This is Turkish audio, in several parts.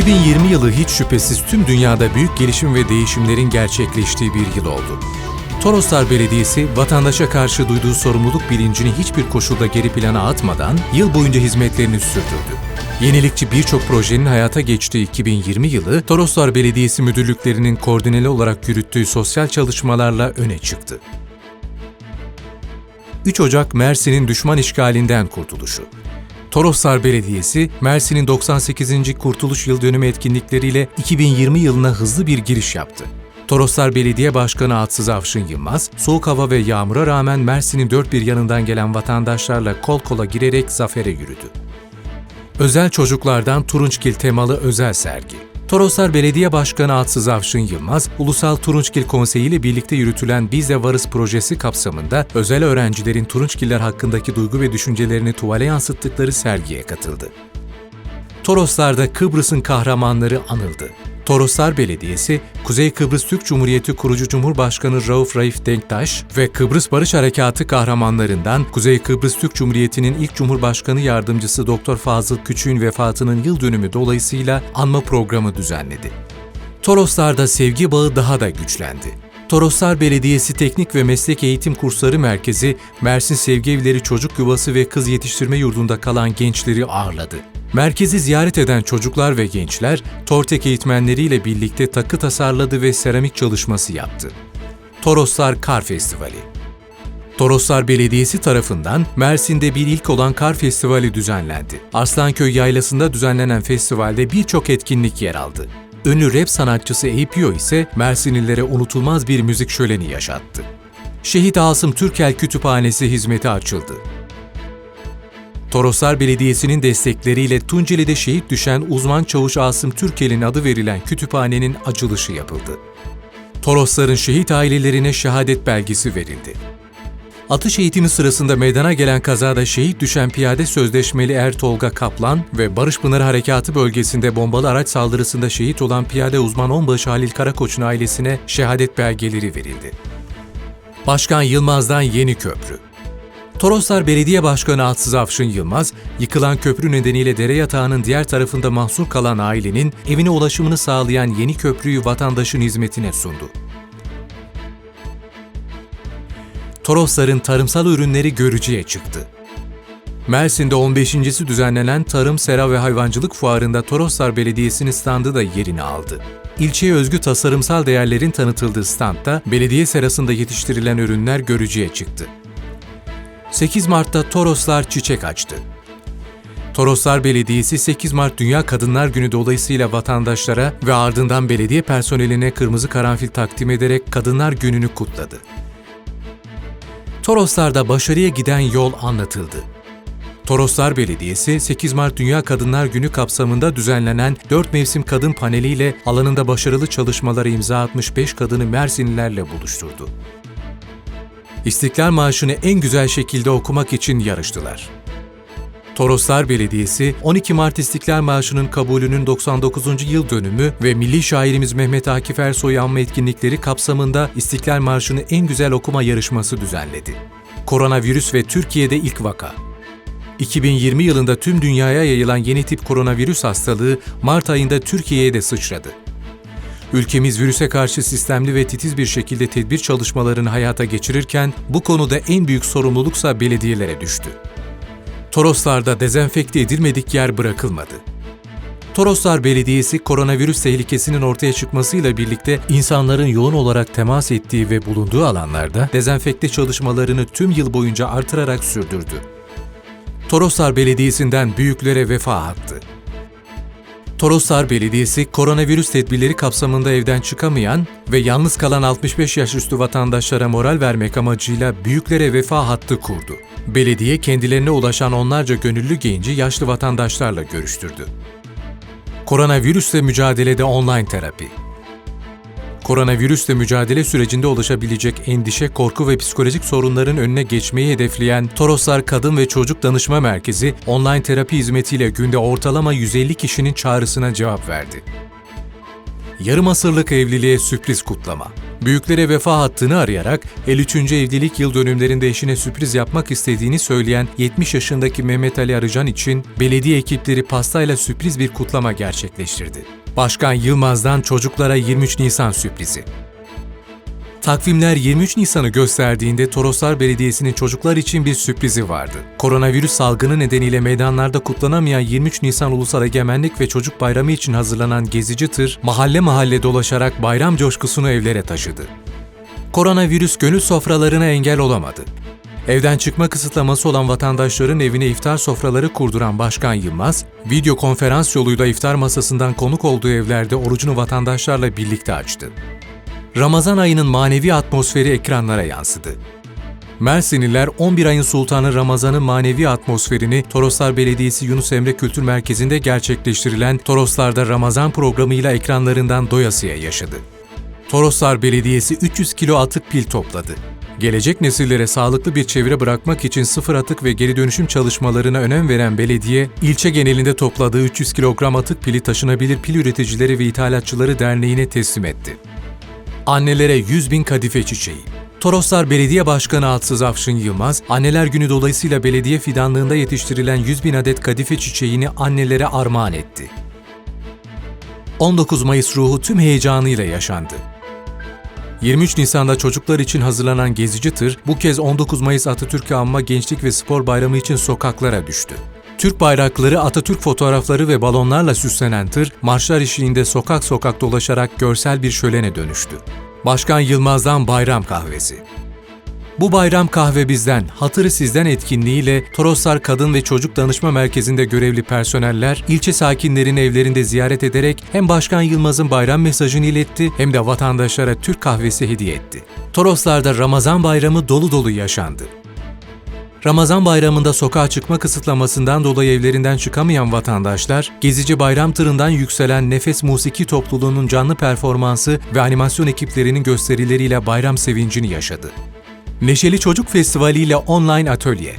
2020 yılı hiç şüphesiz tüm dünyada büyük gelişim ve değişimlerin gerçekleştiği bir yıl oldu. Toroslar Belediyesi, vatandaşa karşı duyduğu sorumluluk bilincini hiçbir koşulda geri plana atmadan yıl boyunca hizmetlerini sürdürdü. Yenilikçi birçok projenin hayata geçtiği 2020 yılı, Toroslar Belediyesi müdürlüklerinin koordineli olarak yürüttüğü sosyal çalışmalarla öne çıktı. 3 Ocak Mersin'in düşman işgalinden kurtuluşu. Toroslar Belediyesi, Mersin'in 98. Kurtuluş Yıl Dönümü etkinlikleriyle 2020 yılına hızlı bir giriş yaptı. Toroslar Belediye Başkanı Atsız Avşın Yılmaz, soğuk hava ve yağmura rağmen Mersin'in dört bir yanından gelen vatandaşlarla kol kola girerek zafere yürüdü. Özel çocuklardan Turunçgil temalı özel sergi. Toroslar Belediye Başkanı Atsız Avşın Yılmaz, Ulusal Turunçgil Konseyi ile birlikte yürütülen Biz de Varız projesi kapsamında özel öğrencilerin Turunçgiller hakkındaki duygu ve düşüncelerini tuvale yansıttıkları sergiye katıldı. Toroslar'da Kıbrıs'ın kahramanları anıldı. Toroslar Belediyesi, Kuzey Kıbrıs Türk Cumhuriyeti kurucu Cumhurbaşkanı Rauf Raif Denktaş ve Kıbrıs Barış Harekatı kahramanlarından Kuzey Kıbrıs Türk Cumhuriyeti'nin ilk Cumhurbaşkanı Yardımcısı Doktor Fazıl Küçük'ün vefatının yıl dönümü dolayısıyla anma programı düzenledi. Toroslar'da sevgi bağı daha da güçlendi. Toroslar Belediyesi Teknik ve Meslek Eğitim Kursları Merkezi, Mersin Sevgi Evleri Çocuk Yuvası ve Kız Yetiştirme Yurdu'nda kalan gençleri ağırladı. Merkezi ziyaret eden çocuklar ve gençler, Tortek eğitmenleriyle birlikte takı tasarladı ve seramik çalışması yaptı. Toroslar Kar Festivali Toroslar Belediyesi tarafından Mersin'de bir ilk olan Kar Festivali düzenlendi. Arslanköy Yaylası'nda düzenlenen festivalde birçok etkinlik yer aldı. Ünlü rap sanatçısı APO ise Mersinlilere unutulmaz bir müzik şöleni yaşattı. Şehit Asım Türkel Kütüphanesi hizmeti açıldı. Toroslar Belediyesi'nin destekleriyle Tunceli'de şehit düşen uzman çavuş Asım Türkel'in adı verilen kütüphanenin açılışı yapıldı. Torosların şehit ailelerine şehadet belgesi verildi. Atış eğitimi sırasında meydana gelen kazada şehit düşen piyade sözleşmeli Er Tolga Kaplan ve Barış Pınarı Harekatı bölgesinde bombalı araç saldırısında şehit olan piyade uzman onbaşı Halil Karakoç'un ailesine şehadet belgeleri verildi. Başkan Yılmaz'dan yeni köprü. Toroslar Belediye Başkanı Atsız Afşın Yılmaz, yıkılan köprü nedeniyle dere yatağının diğer tarafında mahsur kalan ailenin evine ulaşımını sağlayan yeni köprüyü vatandaşın hizmetine sundu. Torosların tarımsal ürünleri görücüye çıktı. Mersin'de 15.si düzenlenen Tarım, Sera ve Hayvancılık Fuarı'nda Toroslar Belediyesi'nin standı da yerini aldı. İlçeye özgü tasarımsal değerlerin tanıtıldığı standta belediye serasında yetiştirilen ürünler görücüye çıktı. 8 Mart'ta Toroslar çiçek açtı. Toroslar Belediyesi 8 Mart Dünya Kadınlar Günü dolayısıyla vatandaşlara ve ardından belediye personeline kırmızı karanfil takdim ederek Kadınlar Günü'nü kutladı. Toroslar'da başarıya giden yol anlatıldı. Toroslar Belediyesi 8 Mart Dünya Kadınlar Günü kapsamında düzenlenen 4 mevsim kadın paneliyle alanında başarılı çalışmalara imza atmış 5 kadını Mersinlilerle buluşturdu. İstiklal Marşı'nı en güzel şekilde okumak için yarıştılar. Toroslar Belediyesi, 12 Mart İstiklal Marşı'nın kabulünün 99. yıl dönümü ve milli şairimiz Mehmet Akif Ersoy anma etkinlikleri kapsamında İstiklal Marşı'nı en güzel okuma yarışması düzenledi. Koronavirüs ve Türkiye'de ilk vaka. 2020 yılında tüm dünyaya yayılan yeni tip koronavirüs hastalığı Mart ayında Türkiye'ye de sıçradı. Ülkemiz virüse karşı sistemli ve titiz bir şekilde tedbir çalışmalarını hayata geçirirken bu konuda en büyük sorumluluksa belediyelere düştü. Toroslar'da dezenfekte edilmedik yer bırakılmadı. Toroslar Belediyesi koronavirüs tehlikesinin ortaya çıkmasıyla birlikte insanların yoğun olarak temas ettiği ve bulunduğu alanlarda dezenfekte çalışmalarını tüm yıl boyunca artırarak sürdürdü. Toroslar Belediyesi'nden büyüklere vefa hattı. Toroslar Belediyesi, koronavirüs tedbirleri kapsamında evden çıkamayan ve yalnız kalan 65 yaş üstü vatandaşlara moral vermek amacıyla büyüklere vefa hattı kurdu. Belediye kendilerine ulaşan onlarca gönüllü genci yaşlı vatandaşlarla görüştürdü. Koronavirüsle mücadelede online terapi. Koronavirüsle mücadele sürecinde ulaşabilecek endişe, korku ve psikolojik sorunların önüne geçmeyi hedefleyen Toroslar Kadın ve Çocuk Danışma Merkezi, online terapi hizmetiyle günde ortalama 150 kişinin çağrısına cevap verdi. Yarım asırlık evliliğe sürpriz kutlama. Büyüklere vefa hattını arayarak 53. evlilik yıl dönümlerinde eşine sürpriz yapmak istediğini söyleyen 70 yaşındaki Mehmet Ali Arıcan için belediye ekipleri pastayla sürpriz bir kutlama gerçekleştirdi. Başkan Yılmaz'dan çocuklara 23 Nisan sürprizi. Takvimler 23 Nisan'ı gösterdiğinde Toroslar Belediyesi'nin çocuklar için bir sürprizi vardı. Koronavirüs salgını nedeniyle meydanlarda kutlanamayan 23 Nisan Ulusal Egemenlik ve Çocuk Bayramı için hazırlanan gezici tır mahalle mahalle dolaşarak bayram coşkusunu evlere taşıdı. Koronavirüs gönül sofralarına engel olamadı. Evden çıkma kısıtlaması olan vatandaşların evine iftar sofraları kurduran Başkan Yılmaz, video konferans yoluyla iftar masasından konuk olduğu evlerde orucunu vatandaşlarla birlikte açtı. Ramazan ayının manevi atmosferi ekranlara yansıdı. Mersinliler 11 ayın sultanı Ramazan'ın manevi atmosferini Toroslar Belediyesi Yunus Emre Kültür Merkezi'nde gerçekleştirilen Toroslar'da Ramazan programıyla ekranlarından doyasıya yaşadı. Toroslar Belediyesi 300 kilo atık pil topladı. Gelecek nesillere sağlıklı bir çevre bırakmak için sıfır atık ve geri dönüşüm çalışmalarına önem veren belediye, ilçe genelinde topladığı 300 kilogram atık pili taşınabilir pil üreticileri ve ithalatçıları derneğine teslim etti. Annelere 100 bin kadife çiçeği. Toroslar Belediye Başkanı Atsız Afşın Yılmaz, Anneler Günü dolayısıyla belediye fidanlığında yetiştirilen 100 bin adet kadife çiçeğini annelere armağan etti. 19 Mayıs ruhu tüm heyecanıyla yaşandı. 23 Nisan'da çocuklar için hazırlanan gezici tır, bu kez 19 Mayıs Atatürk Anma Gençlik ve Spor Bayramı için sokaklara düştü. Türk bayrakları, Atatürk fotoğrafları ve balonlarla süslenen tır, marşlar eşliğinde sokak sokak dolaşarak görsel bir şölene dönüştü. Başkan Yılmaz'dan bayram kahvesi. Bu bayram kahve bizden, hatırı sizden etkinliğiyle Toroslar Kadın ve Çocuk Danışma Merkezi'nde görevli personeller, ilçe sakinlerini evlerinde ziyaret ederek hem Başkan Yılmaz'ın bayram mesajını iletti hem de vatandaşlara Türk kahvesi hediye etti. Toroslar'da Ramazan bayramı dolu dolu yaşandı. Ramazan bayramında sokağa çıkma kısıtlamasından dolayı evlerinden çıkamayan vatandaşlar, gezici bayram tırından yükselen Nefes Musiki topluluğunun canlı performansı ve animasyon ekiplerinin gösterileriyle bayram sevincini yaşadı. Neşeli Çocuk Festivali ile online atölye.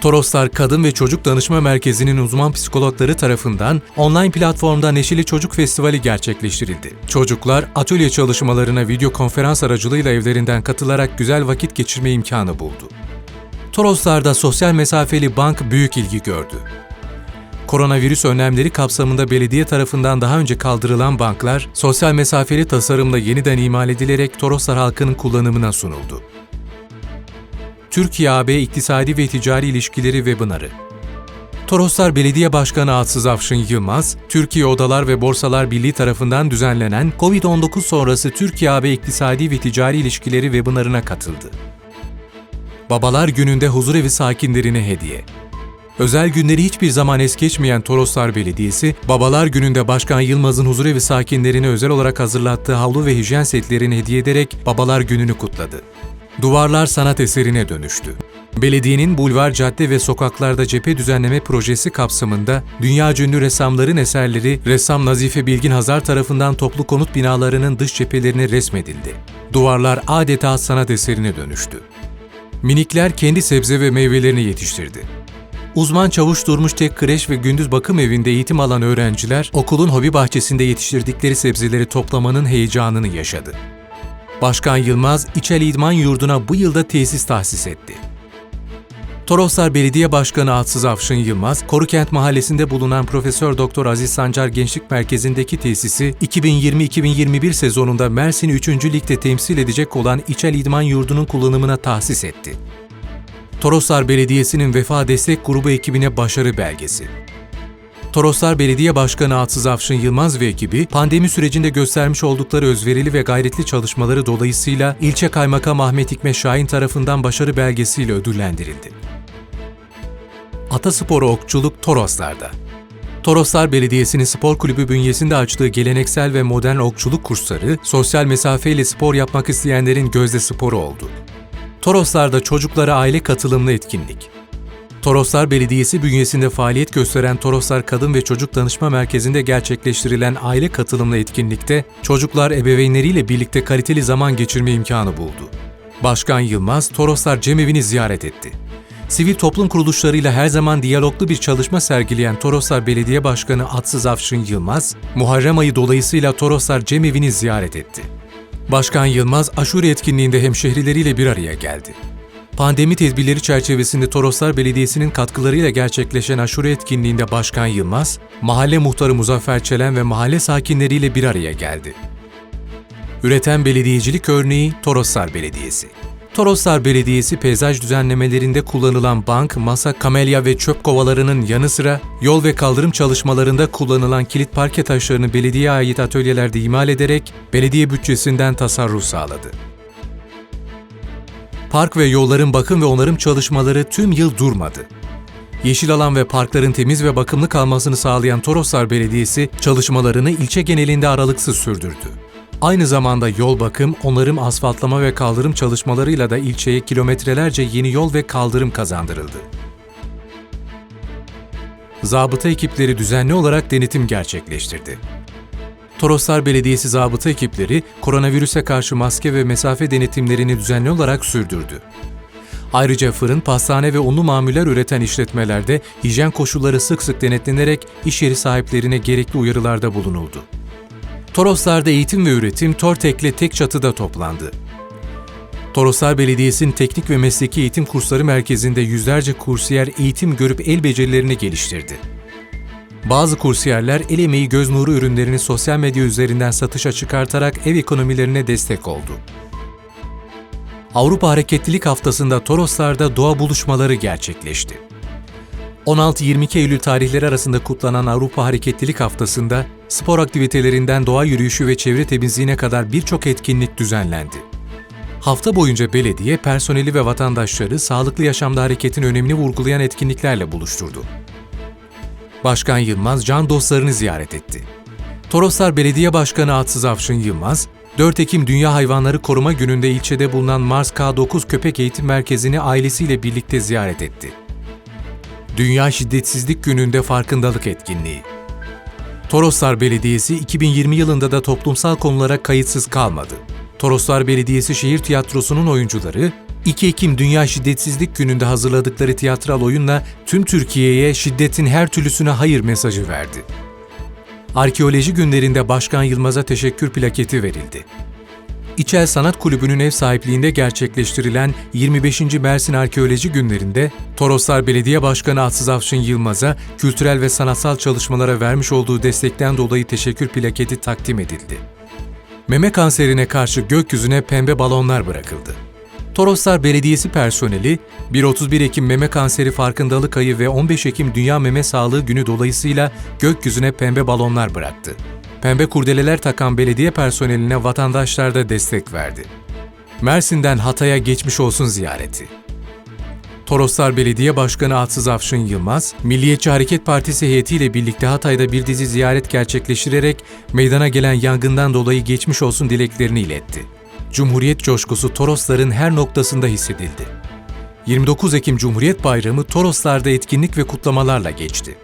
Toroslar Kadın ve Çocuk Danışma Merkezi'nin uzman psikologları tarafından online platformda Neşeli Çocuk Festivali gerçekleştirildi. Çocuklar atölye çalışmalarına video konferans aracılığıyla evlerinden katılarak güzel vakit geçirme imkanı buldu. Toroslar'da sosyal mesafeli bank büyük ilgi gördü. Koronavirüs önlemleri kapsamında belediye tarafından daha önce kaldırılan banklar, sosyal mesafeli tasarımla yeniden imal edilerek Toroslar halkının kullanımına sunuldu. Türkiye-AB İktisadi ve Ticari İlişkileri Webinarı Toroslar Belediye Başkanı Atsız Afşın Yılmaz, Türkiye Odalar ve Borsalar Birliği tarafından düzenlenen COVID-19 sonrası Türkiye-AB İktisadi ve Ticari İlişkileri Webinarına katıldı. Babalar Günü'nde huzurevi sakinlerine hediye. Özel günleri hiçbir zaman es geçmeyen Toroslar Belediyesi, Babalar Günü'nde Başkan Yılmaz'ın huzurevi sakinlerine özel olarak hazırlattığı havlu ve hijyen setlerini hediye ederek Babalar Günü'nü kutladı. Duvarlar sanat eserine dönüştü. Belediyenin bulvar, cadde ve sokaklarda cephe düzenleme projesi kapsamında dünya ünlü ressamların eserleri ressam Nazife Bilgin Hazar tarafından toplu konut binalarının dış cephelerine resmedildi. Duvarlar adeta sanat eserine dönüştü. Minikler kendi sebze ve meyvelerini yetiştirdi. Uzman çavuş durmuş tek kreş ve gündüz bakım evinde eğitim alan öğrenciler okulun hobi bahçesinde yetiştirdikleri sebzeleri toplamanın heyecanını yaşadı. Başkan Yılmaz, İçel İdman Yurdu'na bu yılda tesis tahsis etti. Toroslar Belediye Başkanı Atsız Afşın Yılmaz, Korukent Mahallesi'nde bulunan Profesör Doktor Aziz Sancar Gençlik Merkezi'ndeki tesisi 2020-2021 sezonunda Mersin'i 3. Lig'de temsil edecek olan İçel İdman Yurdu'nun kullanımına tahsis etti. Toroslar Belediyesi'nin Vefa Destek Grubu ekibine başarı belgesi. Toroslar Belediye Başkanı Atsız Afşın Yılmaz ve ekibi, pandemi sürecinde göstermiş oldukları özverili ve gayretli çalışmaları dolayısıyla ilçe kaymakam Ahmet Hikmet Şahin tarafından başarı belgesiyle ödüllendirildi. Ataspor Okçuluk Toroslar'da. Toroslar Belediyesi'nin spor kulübü bünyesinde açtığı geleneksel ve modern okçuluk kursları, sosyal mesafeyle spor yapmak isteyenlerin gözde sporu oldu. Toroslar'da çocuklara aile katılımlı etkinlik. Toroslar Belediyesi bünyesinde faaliyet gösteren Toroslar Kadın ve Çocuk Danışma Merkezi'nde gerçekleştirilen aile katılımlı etkinlikte çocuklar ebeveynleriyle birlikte kaliteli zaman geçirme imkanı buldu. Başkan Yılmaz, Toroslar Cemevi'ni ziyaret etti. Sivil toplum kuruluşlarıyla her zaman diyaloglu bir çalışma sergileyen Toroslar Belediye Başkanı Atsız Afşın Yılmaz, Muharrem ayı dolayısıyla Toroslar Cemevi'ni ziyaret etti. Başkan Yılmaz aşure etkinliğinde hemşehrileriyle bir araya geldi. Pandemi tedbirleri çerçevesinde Toroslar Belediyesi'nin katkılarıyla gerçekleşen aşure etkinliğinde Başkan Yılmaz, mahalle muhtarı Muzaffer Çelen ve mahalle sakinleriyle bir araya geldi. Üreten belediyecilik örneği Toroslar Belediyesi. Toroslar Belediyesi peyzaj düzenlemelerinde kullanılan bank, masa, kamelya ve çöp kovalarının yanı sıra yol ve kaldırım çalışmalarında kullanılan kilit parke taşlarını belediyeye ait atölyelerde imal ederek belediye bütçesinden tasarruf sağladı. Park ve yolların bakım ve onarım çalışmaları tüm yıl durmadı. Yeşil alan ve parkların temiz ve bakımlı kalmasını sağlayan Toroslar Belediyesi çalışmalarını ilçe genelinde aralıksız sürdürdü. Aynı zamanda yol bakım, onarım, asfaltlama ve kaldırım çalışmalarıyla da ilçeye kilometrelerce yeni yol ve kaldırım kazandırıldı. Zabıta ekipleri düzenli olarak denetim gerçekleştirdi. Toroslar Belediyesi zabıta ekipleri koronavirüse karşı maske ve mesafe denetimlerini düzenli olarak sürdürdü. Ayrıca fırın, pastane ve unlu mamuller üreten işletmelerde hijyen koşulları sık sık denetlenerek iş yeri sahiplerine gerekli uyarılarda bulunuldu. Toroslar'da eğitim ve üretim Tortek'le tek çatıda toplandı. Toroslar Belediyesi'nin teknik ve mesleki eğitim kursları merkezinde yüzlerce kursiyer eğitim görüp el becerilerini geliştirdi. Bazı kursiyerler el emeği göz nuru ürünlerini sosyal medya üzerinden satışa çıkartarak ev ekonomilerine destek oldu. Avrupa Hareketlilik Haftası'nda Toroslar'da doğa buluşmaları gerçekleşti. 16-22 Eylül tarihleri arasında kutlanan Avrupa Hareketlilik Haftası'nda spor aktivitelerinden doğa yürüyüşü ve çevre temizliğine kadar birçok etkinlik düzenlendi. Hafta boyunca belediye, personeli ve vatandaşları sağlıklı yaşamda hareketin önemini vurgulayan etkinliklerle buluşturdu. Başkan Yılmaz can dostlarını ziyaret etti. Toroslar Belediye Başkanı Atsız Avşın Yılmaz, 4 Ekim Dünya Hayvanları Koruma Günü'nde ilçede bulunan Mars K9 Köpek Eğitim Merkezi'ni ailesiyle birlikte ziyaret etti. Dünya Şiddetsizlik Günü'nde farkındalık etkinliği. Toroslar Belediyesi 2020 yılında da toplumsal konulara kayıtsız kalmadı. Toroslar Belediyesi Şehir Tiyatrosu'nun oyuncuları 2 Ekim Dünya Şiddetsizlik Günü'nde hazırladıkları tiyatral oyunla tüm Türkiye'ye şiddetin her türlüsüne hayır mesajı verdi. Arkeoloji günlerinde Başkan Yılmaz'a teşekkür plaketi verildi. İçel Sanat Kulübü'nün ev sahipliğinde gerçekleştirilen 25. Mersin Arkeoloji Günlerinde Toroslar Belediye Başkanı Atsız Avşın Yılmaz'a kültürel ve sanatsal çalışmalara vermiş olduğu destekten dolayı teşekkür plaketi takdim edildi. Meme kanserine karşı gökyüzüne pembe balonlar bırakıldı. Toroslar Belediyesi personeli 1-31 Ekim Meme Kanseri Farkındalık Ayı ve 15 Ekim Dünya Meme Sağlığı Günü dolayısıyla gökyüzüne pembe balonlar bıraktı. Pembe kurdeleler takan belediye personeline vatandaşlar da destek verdi. Mersin'den Hatay'a geçmiş olsun ziyareti. Toroslar Belediye Başkanı Atsız Afşın Yılmaz, Milliyetçi Hareket Partisi heyetiyle birlikte Hatay'da bir dizi ziyaret gerçekleştirerek meydana gelen yangından dolayı geçmiş olsun dileklerini iletti. Cumhuriyet coşkusu Torosların her noktasında hissedildi. 29 Ekim Cumhuriyet Bayramı Toroslar'da etkinlik ve kutlamalarla geçti.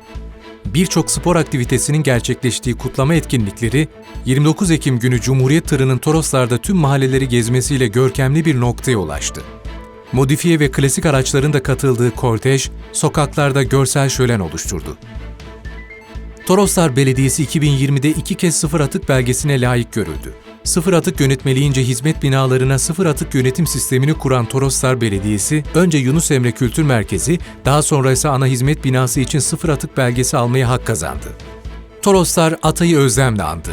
Birçok spor aktivitesinin gerçekleştiği kutlama etkinlikleri 29 Ekim günü Cumhuriyet tırının Toroslar'da tüm mahalleleri gezmesiyle görkemli bir noktaya ulaştı. Modifiye ve klasik araçların da katıldığı kortej, sokaklarda görsel şölen oluşturdu. Toroslar Belediyesi 2020'de iki kez sıfır atık belgesine layık görüldü. Sıfır atık yönetmeliğince hizmet binalarına sıfır atık yönetim sistemini kuran Toroslar Belediyesi, önce Yunus Emre Kültür Merkezi, daha sonra ise ana hizmet binası için sıfır atık belgesi almaya hak kazandı. Toroslar Atay'ı özlemle andı.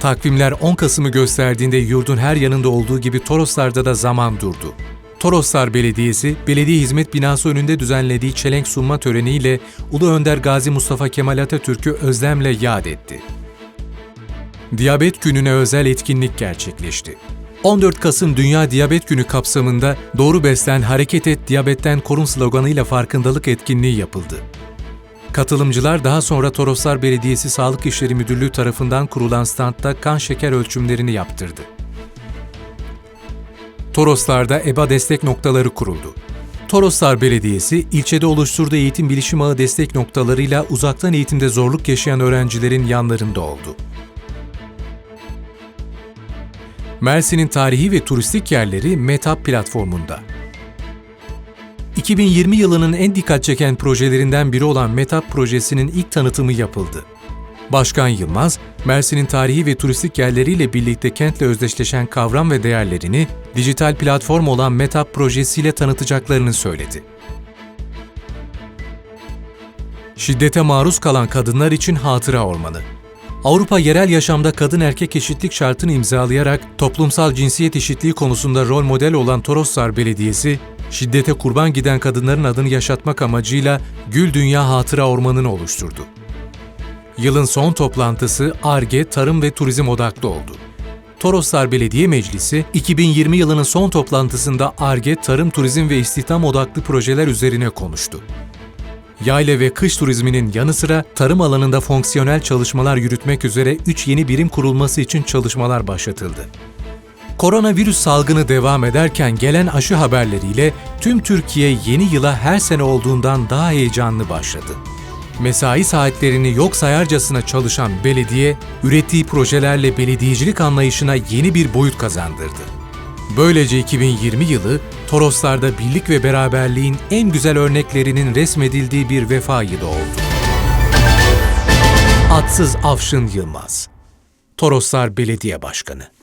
Takvimler 10 Kasım'ı gösterdiğinde yurdun her yanında olduğu gibi Toroslar'da da zaman durdu. Toroslar Belediyesi, belediye hizmet binası önünde düzenlediği çelenk sunma töreniyle Ulu Önder Gazi Mustafa Kemal Atatürk'ü özlemle yad etti. Diyabet Günü'ne özel etkinlik gerçekleşti. 14 Kasım Dünya Diyabet Günü kapsamında Doğru Beslen Hareket Et Diyabetten Korun sloganıyla farkındalık etkinliği yapıldı. Katılımcılar daha sonra Toroslar Belediyesi Sağlık İşleri Müdürlüğü tarafından kurulan standta kan şeker ölçümlerini yaptırdı. Toroslar'da EBA destek noktaları kuruldu. Toroslar Belediyesi, ilçede oluşturduğu eğitim bilişim ağı destek noktalarıyla uzaktan eğitimde zorluk yaşayan öğrencilerin yanlarında oldu. Mersin'in tarihi ve turistik yerleri Metap platformunda. 2020 yılının en dikkat çeken projelerinden biri olan Metap projesinin ilk tanıtımı yapıldı. Başkan Yılmaz, Mersin'in tarihi ve turistik yerleriyle birlikte kentle özdeşleşen kavram ve değerlerini dijital platform olan Metap projesiyle tanıtacaklarını söyledi. Şiddete maruz kalan kadınlar için hatıra ormanı. Avrupa yerel yaşamda kadın erkek eşitlik şartını imzalayarak toplumsal cinsiyet eşitliği konusunda rol model olan Toroslar Belediyesi, şiddete kurban giden kadınların adını yaşatmak amacıyla Gül Dünya Hatıra Ormanı'nı oluşturdu. Yılın son toplantısı ARGE, Tarım ve Turizm odaklı oldu. Toroslar Belediye Meclisi, 2020 yılının son toplantısında ARGE, Tarım, Turizm ve İstihdam odaklı projeler üzerine konuştu. Yayla ve kış turizminin yanı sıra tarım alanında fonksiyonel çalışmalar yürütmek üzere 3 yeni birim kurulması için çalışmalar başlatıldı. Koronavirüs salgını devam ederken gelen aşı haberleriyle tüm Türkiye yeni yıla her sene olduğundan daha heyecanlı başladı. Mesai saatlerini yok sayarcasına çalışan belediye, ürettiği projelerle belediyecilik anlayışına yeni bir boyut kazandırdı. Böylece 2020 yılı Toroslar'da birlik ve beraberliğin en güzel örneklerinin resmedildiği bir vefa yılı oldu. Atsız Afşın Yılmaz Toroslar Belediye Başkanı